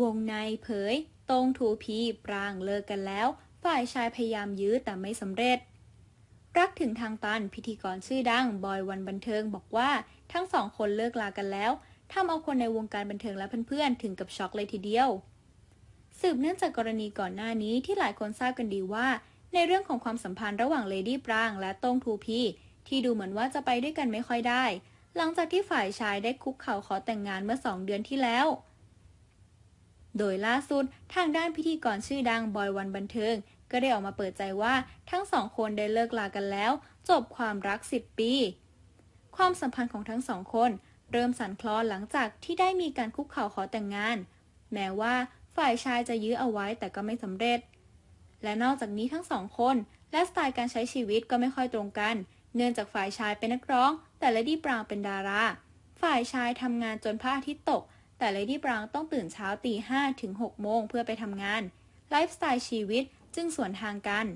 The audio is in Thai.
วงในเผย ตรงทูพีปรางเลิกกันแล้ว ฝ่ายชายพยายามยื้อแต่ไม่สำเร็จ รักถึงทางตันพิธีกรชื่อดังบอยวันบันเทิงบอกว่าทั้งสองคนเลิกลากันแล้วทำเอาคนในวงการบันเทิงและเพื่อนๆถึงกับช็อกเลยทีเดียว สืบเนื่องจากกรณีก่อนหน้านี้ที่หลายคนทราบกันดีว่า ในเรื่องของความสัมพันธ์ระหว่างเลดี้ปรางและโต้งทูพีที่ดูเหมือนว่าจะไปด้วยกันไม่ค่อยได้ หลังจากที่ฝ่ายชายได้คุกเข่าขอแต่งงานเมื่อสองเดือนที่แล้ว โดยล่าสุดทางด้านพิธีกรชื่อดังบอยวันบันเทิง ก็ได้ออกมาเปิดใจว่าทั้งสองคนได้เลิกลากันแล้ว จบความรัก 10 ปี ความสัมพันธ์ของทั้งสองคน เริ่มสั่นคลอนหลังจากที่ได้มีการคุกเข่าขอแต่งงาน แม้ว่าฝ่ายชายจะยื้อเอาไว้แต่ก็ไม่สำเร็จ และนอกจากนี้ทั้งสองคน และสไตล์การใช้ชีวิตก็ไม่ค่อยตรงกัน เนื่องจากฝ่ายชายเป็นนักร้อง แต่เลดี้ปรางเป็นดารา ฝ่ายชายทำงานจนพระอาทิตย์ตก แต่เลดี้ปรางต้องตื่นเช้าตีห้าถึงหกโมงเพื่อไปทำงาน ไลฟ์สไตล์ชีวิตจึงสวนทางกัน